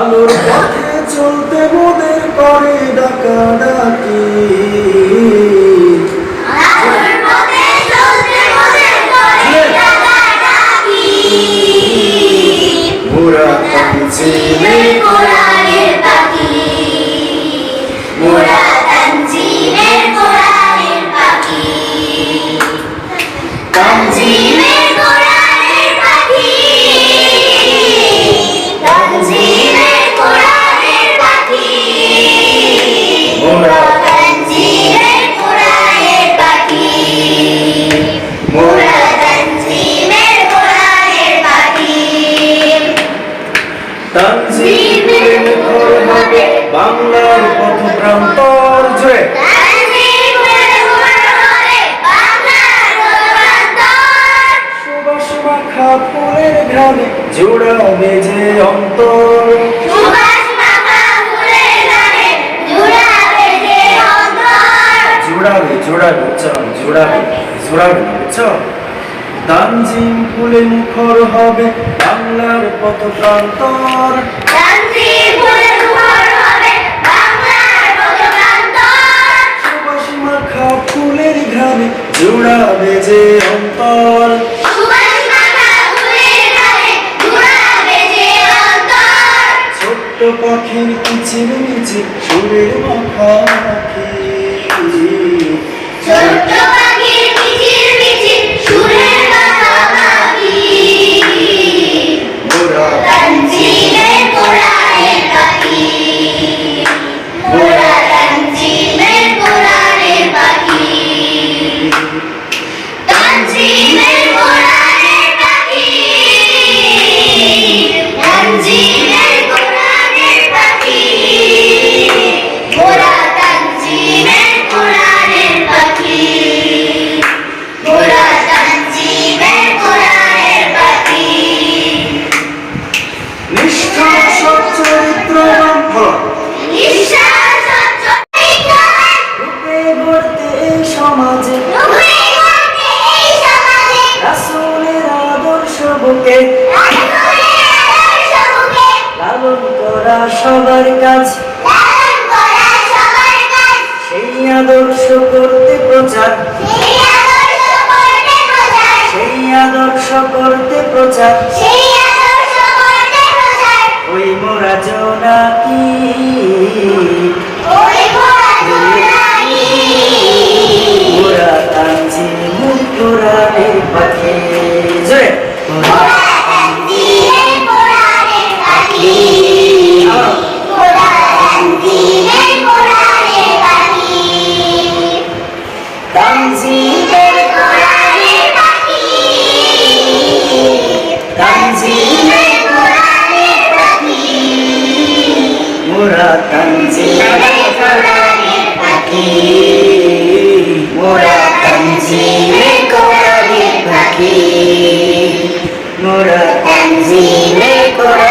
আলোর পথে চলতে মোদের করে ডাকা ডাকি। ভোরা পথে বাংলার পথ প্রান্তর জয় সুবাস মাখা ফুলের জোড়াবে যে অন্তর। জোড়াবে জোড়াবে চল জোড়াবে জোড়াবে বুঝছ? তানজিম ফুলে মুখর হবে বাংলার পথ প্রান্তর। মাখা ফুলের ঘ্রাণে জোড়াবে যে অন্তর। ছোট্ট পাখির কিচির মিচির সুরের মাখামাখি ছোট্ট বুকে লালন করা সবার কাজ। সেই আদর্শ করতে প্রচার সেই আদর্শ করতে প্রচার। ওই মোরা করতে মোরা তঞ্জিরে কোরআনের পাখি মোরা তঞ্জিরে কোরআনের পাখি মোরা তঞ্জিরে কোরআন